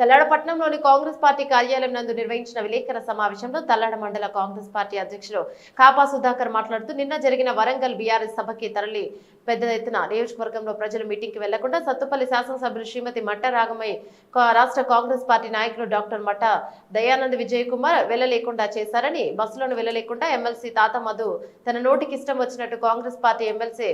తల్లాడపట్నంలోని Congress party కార్యాలయం నందు నిర్వహించిన విలేకరుల సమావేశంలో తల్లాడ మండల కాంగ్రెస్ పార్టీ అధ్యక్షుడు కాపా సుధాకర్ మాట్లాడుతూ నిన్న జరిగిన వరంగల్ బీఆర్ఎస్ సభకి తరలి పెద్ద ఎత్తున నియోజకవర్గంలో ప్రజలు మీటింగ్కి వెళ్ళకుండా సత్తుపల్లి శాసనసభ్యులు శ్రీమతి మట్ట రాగమయ్య కా- రాష్ట్ర కాంగ్రెస్ పార్టీ నాయకులు డాక్టర్ మట్ట దయానంద్ విజయ్ కుమార్ వెళ్ళలేకుండా చేశారని బస్సులోను వెళ్ళలేకుండా ఎమ్మెల్సీ తాత మధు తన నోటికి ఇష్టం వచ్చినట్టు Congress party MLC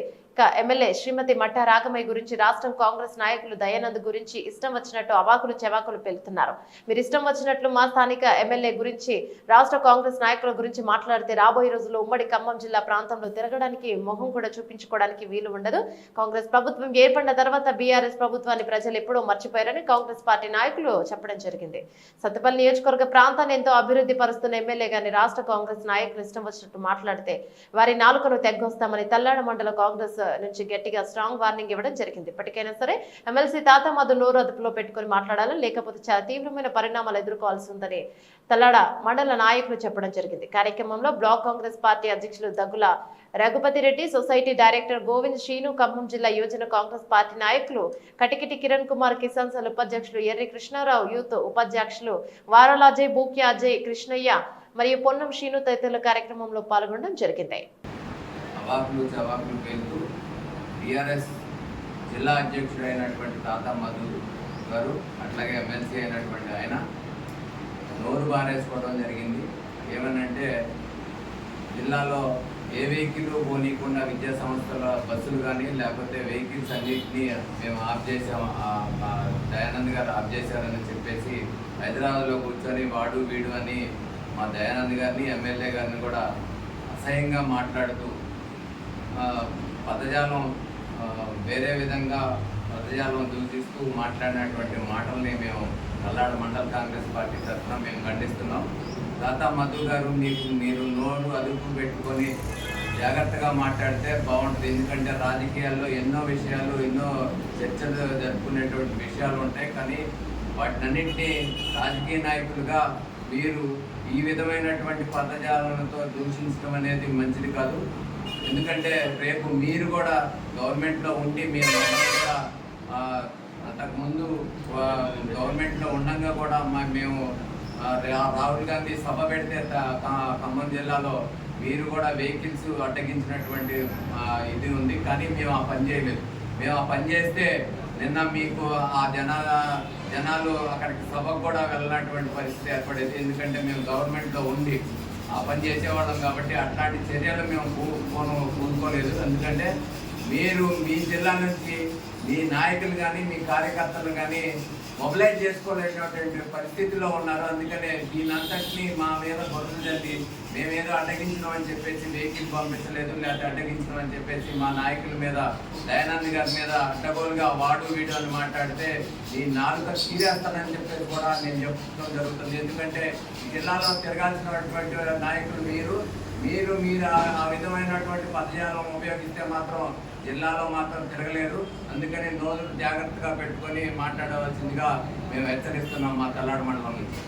MLA Shrimati Matta Ragamayi గురించి రాష్ట్రం కాంగ్రెస్ నాయకులు దయానంద్ గురించి ఇష్టం వచ్చినట్టు అవాకులు చెవాకులు పెళ్తున్నారు. మీరు ఇష్టం వచ్చినట్లు మా స్థానిక ఎమ్మెల్యే గురించి రాష్ట్ర కాంగ్రెస్ నాయకుల గురించి మాట్లాడితే రాబోయే రోజుల్లో ఉమ్మడి ఖమ్మం జిల్లా ప్రాంతంలో తిరగడానికి మొహం కూడా చూపించుకోవడానికి వీలు ఉండదు. కాంగ్రెస్ ప్రభుత్వం ఏర్పడిన తర్వాత బీఆర్ఎస్ ప్రభుత్వాన్ని ప్రజలు ఎప్పుడో మర్చిపోయారని కాంగ్రెస్ పార్టీ నాయకులు చెప్పడం జరిగింది. సత్తుపల్లి నియోజకవర్గ ప్రాంతాన్ని ఎంతో అభివృద్ధి పరుస్తున్న ఎమ్మెల్యే గాని రాష్ట్ర కాంగ్రెస్ నాయకులు ఇష్టం వచ్చినట్టు మాట్లాడితే వారి నాలుకను తెగ్గొస్తామని తల్లాడ మండల కాంగ్రెస్ నుంచి గట్టిగా స్ట్రాంగ్ వార్నింగ్ ఇవ్వడం జరిగింది. ఇప్పటికైనా సరే ఎమ్మెల్సీ తాత మధు నోరు అదుపులో పెట్టుకుని మాట్లాడాలని లేకపోతే చాలా తీవ్రమైన పరిణామాలు ఎదుర్కోవాల్సి ఉందని తల్లాడ మండల నాయకులు చెప్పడం జరిగింది. కార్యక్రమంలో బ్లాక్ కాంగ్రెస్ పార్టీ అధ్యక్షులు దగ్గుల రఘుపతిరెడ్డి సొసైటీ డైరెక్టర్ గోవింద్ శ్రీను ఖమ్మం జిల్లా యువజన కాంగ్రెస్ పార్టీ నాయకులు కటికిటి కిరణ్ కుమార్ కిసాన్ సెల్ ఉపాధ్యక్షులు ఎర్రి కృష్ణారావు యూత్ ఉపాధ్యక్షులు వారలాజయ్ బూక్య అజయ్ కృష్ణయ్య మరియు పొన్నం శ్రీను తదితరుల కార్యక్రమంలో పాల్గొనడం జరిగింది. అవాకులు చవాకులు పేరుతూ జిల్లా అధ్యక్షుడైనటువంటి తాత మధు గారు అట్లాగే ఎమ్మెల్సీ అయినటువంటి ఆయన నోరు బారేసుకోవడం జరిగింది. ఏమనంటే జిల్లాలో ఏ వెహికల్ పోనీయకుండా విద్యా సంస్థల బస్సులు కానీ లేకపోతే వెహికల్స్ అన్నింటినీ మేము ఆఫ్ చేసాం దయానంద్ గారు ఆఫ్ చేశారని చెప్పేసి హైదరాబాద్లో కూర్చొని వాడు వీడు అని మా దయానంద్ గారిని ఎమ్మెల్యే గారిని కూడా అసహ్యంగా మాట్లాడుతూ పదజాలం వేరే విధంగా పదజాలం దూషిస్తూ మాట్లాడినటువంటి మాటల్ని మేము కల్లాడ మండల కాంగ్రెస్ పార్టీ తరఫున మేము ఖండిస్తున్నాం. దాతా మధు గారు మీకు మీరు నోరు అదుపు పెట్టుకొని జాగ్రత్తగా మాట్లాడితే బాగుంటుంది. ఎందుకంటే రాజకీయాల్లో ఎన్నో విషయాలు ఎన్నో చర్చలు జరుపుకునేటువంటి విషయాలు ఉంటాయి. కానీ వాటినన్నింటినీ రాజకీయ నాయకులుగా మీరు ఈ విధమైనటువంటి పదజాలతో దూషించడం అనేది మంచిది కాదు. ఎందుకంటే రేపు మీరు కూడా గవర్నమెంట్లో ఉండి మీరు కూడా అంతకుముందు గవర్నమెంట్లో ఉండగా కూడా మేము రాహుల్ గాంధీ సభ పెడితే ఖమ్మం జిల్లాలో మీరు కూడా వెహికల్స్ అడ్డగించినటువంటి ఇది ఉంది. కానీ మేము ఆ పని చేయలేదు. మేము ఆ పని చేస్తే నిన్న మీకు ఆ జనాల జనాలు అక్కడికి సభకు కూడా వెళ్ళినటువంటి పరిస్థితి ఏర్పడేది. ఎందుకంటే మేము గవర్నమెంట్లో ఉండి ఆ పని చేసేవాళ్ళం కాబట్టి అట్లాంటి చర్యలు మేము పూ- పూనుకోలేదు. ఎందుకంటే మీరు మీ జిల్లా నుంచి మీ నాయకులు కానీ మీ కార్యకర్తలు కానీ మొబిలైజ్ చేసుకోలేనటువంటి పరిస్థితిలో ఉన్నారు. అందుకనే దీనంతటినీ మా మీద బొరులు చల్లి మేమేదో అడ్డగించడం అని చెప్పేసి వెహికల్ పంపించలేదు లేదా అడ్డగించడం అని చెప్పేసి మా నాయకుల మీద దయానంద్ గారి మీద అడ్డగోలుగా వాడు వీడు అని మాట్లాడితే ఈ నాలుక తీరేస్తానని చెప్పేసి కూడా నేను చెప్పడం జరుగుతుంది. ఎందుకంటే ఈ జిల్లాలో తిరగాల్సినటువంటి నాయకులు మీరు మీరు మీరు ఆ విధమైనటువంటి పదజాలం ఉపయోగిస్తే మాత్రం జిల్లాలో మాత్రం తిరగలేదు. అందుకని రోజులు జాగ్రత్తగా పెట్టుకొని మాట్లాడవలసిందిగా మేము హెచ్చరిస్తున్నాం మా తల్లాడు మండలం నుంచి.